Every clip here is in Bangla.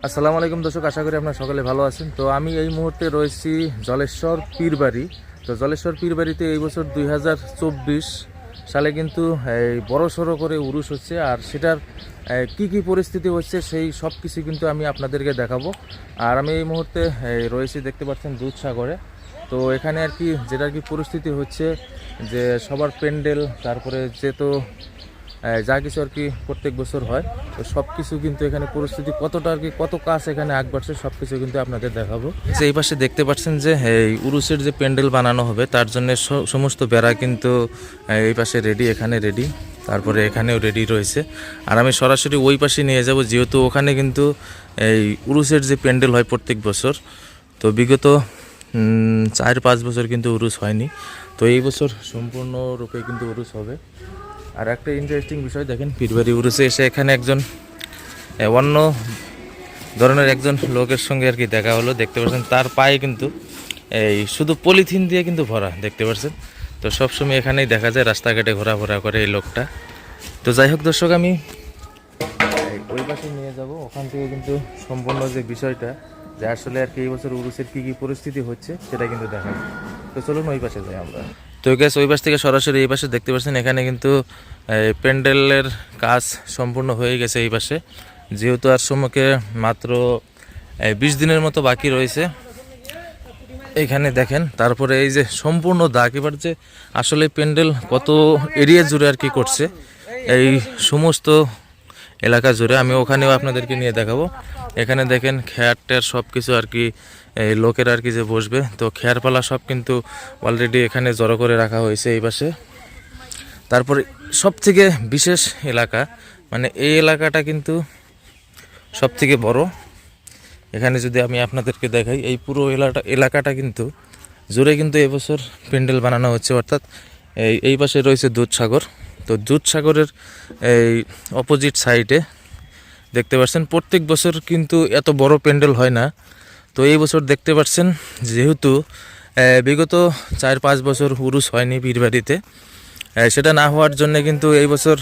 আসসালামু আলাইকুম দর্শক আশা করি আপনারা সকলে ভালো আছেন। তো আমি এই মুহূর্তে রয়েছি জলেশ্বর পীরবাড়ি। তো জলেশ্বর পীরবাড়িতে এই বছর দুই হাজার চব্বিশ সালে কিন্তু এই বড় সড়ো করে উরুস হচ্ছে। আর সেটার কি কি পরিস্থিতি হচ্ছে সেই সব কিছু কিন্তু আমি আপনাদেরকে দেখাবো। আর আমি এই মুহূর্তে রয়েছি দেখতে পাচ্ছেন দুধসাগরে তো এখানে আর কি যেটা আর কি পরিস্থিতি হচ্ছে যে সবার প্যান্ডেল তারপরে যে আহ, যা কিছু আর কি প্রত্যেক বছর হয়। তো সব কিছু কিন্তু এখানে পরিস্থিতি কতটা আর কি, কত কাজ এখানে আগ বাড়ছে সব কিছু কিন্তু আপনাদের দেখাবো। যে এই পাশে দেখতে পাচ্ছেন যে এই উরুসের যে প্যান্ডেল বানানো হবে, তার জন্য সমস্ত বেড়া কিন্তু এই পাশে রেডি এখানে রেডি তারপরে এখানেও রেডি রয়েছে। আর আমি সরাসরি ওই পাশে নিয়ে যাব, যেহেতু ওখানে কিন্তু, এই উরুসের যে প্যান্ডেল হয় প্রত্যেক বছর। তো বিগত চার পাঁচ বছর কিন্তু উরুস হয়নি। তো এই বছর সম্পূর্ণরূপে কিন্তু উরুস হবে। আর একটা ইন্টারেস্টিং বিষয়, দেখেন, পীরবাড়ি উরুসে এসে এখানে একজন অন্য ধরনের একজন লোকের সঙ্গে আর কি দেখা হলো, দেখতে পাচ্ছেন, তার পায়ে কিন্তু এই শুধু পলিথিন দিয়ে কিন্তু ভরা, দেখতে পাচ্ছেন। তো সবসময় এখানেই দেখা যায়, রাস্তাঘাটে ঘোরাফেরা করে এই লোকটা। তো যাই হোক দর্শক, আমি ওই পাশে নিয়ে যাব, ওখান থেকে কিন্তু সম্পূর্ণ যে বিষয়টা, যে আসলে আর কি এই বছর উরুসের কী কী পরিস্থিতি হচ্ছে, সেটা কিন্তু দেখাবো। তো চলুন ওই পাশে যাই আমরা। তো গ্যাস ওই পাশ থেকে সরাসরি এই পাশে দেখতে পাচ্ছেন, এখানে কিন্তু প্যান্ডেলের কাজ সম্পূর্ণ হয়ে গেছে এই পাশে। যেহেতু আর সম্মুখে মাত্র বিশ দিনের মতো বাকি রয়েছে। এখানে দেখেন, তারপরে এই যে সম্পূর্ণ দাগ, এবার যে আসলে প্যান্ডেল কত এরিয়া জুড়ে আর কি করছে, এই সমস্ত এলাকা জুড়ে আমি ওখানেও আপনাদেরকে নিয়ে দেখাবো। এখানে দেখেন খেয়ার টেয়ার সব কিছু আর কি, এই লোকের আর কি যে বসবে। তো খেয়ারপালা সব কিন্তু অলরেডি এখানে জড়ো করে রাখা হয়েছে এই পাশে। তারপরে সব থেকে বিশেষ এলাকা মানে এই এলাকাটা কিন্তু সব থেকে বড়। এখানে যদি আমি আপনাদেরকে দেখাই, এই পুরো এলাকা এলাকাটা কিন্তু জুড়ে কিন্তু এবছর প্যান্ডেল বানানো হচ্ছে, অর্থাৎ এই এই পাশে রয়েছে দুধসাগর। তো দুধসাগরের এই অপোজিট সাইডে দেখতে পাচ্ছেন, প্রত্যেক বছর কিন্তু এত বড় প্যান্ডেল হয় না। তো এই বছর দেখতে পাচ্ছেন, যেহেতু বিগত চার পাঁচ বছর উরুস হয়নি বীরবাড়িতে সেটা না হওয়ার জন্য কিন্তু এই বছর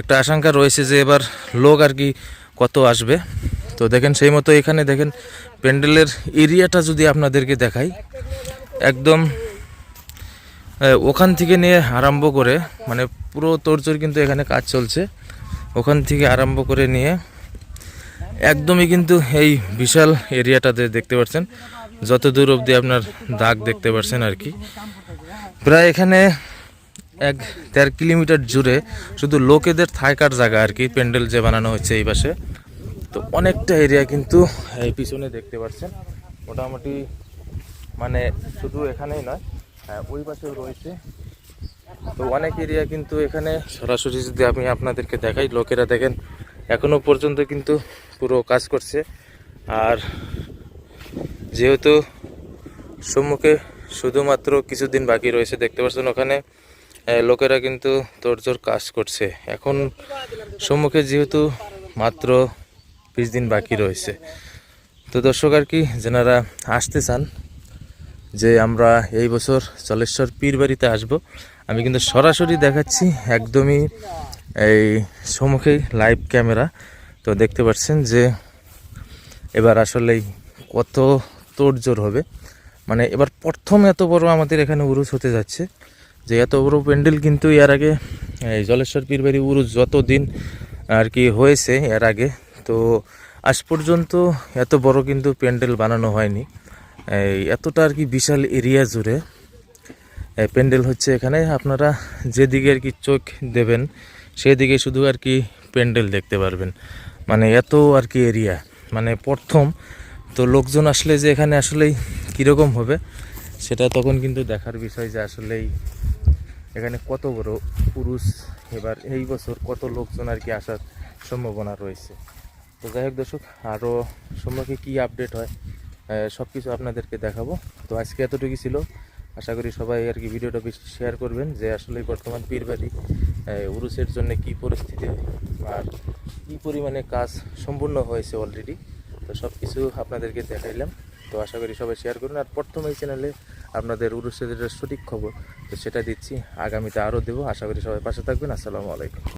একটা আশঙ্কা রয়েছে যে এবার লোক আর কি কত আসবে। তো দেখেন, সেই মতো এখানে দেখেন, প্যান্ডেলের এরিয়াটা যদি আপনাদেরকে দেখাই, একদম ওখান থেকে নিয়ে আরম্ভ করে মানে পুরো তোরজোর কিন্তু এখানে কাজ চলছে। ওখান থেকে আরম্ভ করে নিয়ে একদমই কিন্তু এই বিশাল এরিয়াটাতে দেখতে পাচ্ছেন। যত দূর অবধি আপনার দাগ দেখতে পাচ্ছেন আর কি। প্রায় এখানে এক দেড় কিলোমিটার জুড়ে শুধু লোকেদের থাকার জায়গা আর কি, প্যান্ডেল যে বানানো হচ্ছে এই পাশে। তো অনেকটা এরিয়া কিন্তু এই পিছনে দেখতে পাচ্ছেন। মোটামুটি মানে শুধু এখানেই নয় ওই পাশেও রয়েছে। তো অনেক এরিয়া কিন্তু এখানে সরাসরি যদি আমি আপনাদেরকে দেখাই, লোকেরা দেখেন, এখনও পর্যন্ত কিন্তু পুরো কাজ করছে। আর যেহেতু সম্মুখে শুধুমাত্র কিছুদিন বাকি রয়েছে, দেখতে পাচ্ছেন ওখানে লোকেরা কিন্তু তোড়জোড় কাজ করছে। এখন সম্মুখে যেহেতু মাত্র বিশ দিন বাকি রয়েছে। তো দর্শক আর কি, যেনারা আসতে চান যে আমরা এই বছর চলেশ্বর পীর বাড়িতে আসব। আমি কিন্তু সরাসরি দেখাচ্ছি একদমই এই সম্মুখেই লাইভ ক্যামেরা তো দেখতে পাচ্ছেন যে এবার আসলেই কত তোড়জোড় হবে। মানে এবার প্রথম এত বড় আমাদের এখানে উরুস হতে যাচ্ছে। যে এত বড় প্যান্ডেল কিন্তু এর আগে এই জলেশ্বর পীরবাড়ি উরুস যতদিন আর কি হয়েছে এর আগে। তো আজ পর্যন্ত এত বড় কিন্তু প্যান্ডেল বানানো হয়নি। এই এতটা আর কি বিশাল এরিয়া জুড়ে, এই প্যান্ডেল হচ্ছে এখানে। আপনারা যেদিকে আর কি চোখ দেবেন, সেদিকে শুধু আর কি প্যান্ডেল দেখতে পারবেন। মানে এত আর কি এরিয়া মানে প্রথম। তো লোকজন আসলে যে এখানে আসলেই কীরকম হবে, সেটা তখন কিন্তু দেখার বিষয় যে আসলেই এখানে কত বড় পুরুষ, এবার এই বছর কত লোকজন আর কি আসার সম্ভাবনা রয়েছে। তো যাই হোক দর্শক আরও সম্পর্কে কী আপডেট হয় সব কিছু আপনাদেরকে দেখাবো। তো আজকে এতটুকু ছিল। আশা করি সবাই আর কি ভিডিওটা বেশি শেয়ার করবেন যে আসলে বর্তমান পীরবাড়ি উরুসের জন্য কি পরিস্থিতি আর কি পরিমাণে কাজ সম্পূর্ণ হয়েছে অলরেডি তো সব কিছু আপনাদেরকে দেখাইলাম। তো আশা করি সবাই শেয়ার করুন। আর প্রথম এই চ্যানেলে আপনাদের উরুসের সঠিক খবর, তো সেটা দিচ্ছি। আগামীতে আরও দেবো। আশা করি সবাই পাশে থাকবেন। আসসালামু আলাইকুম।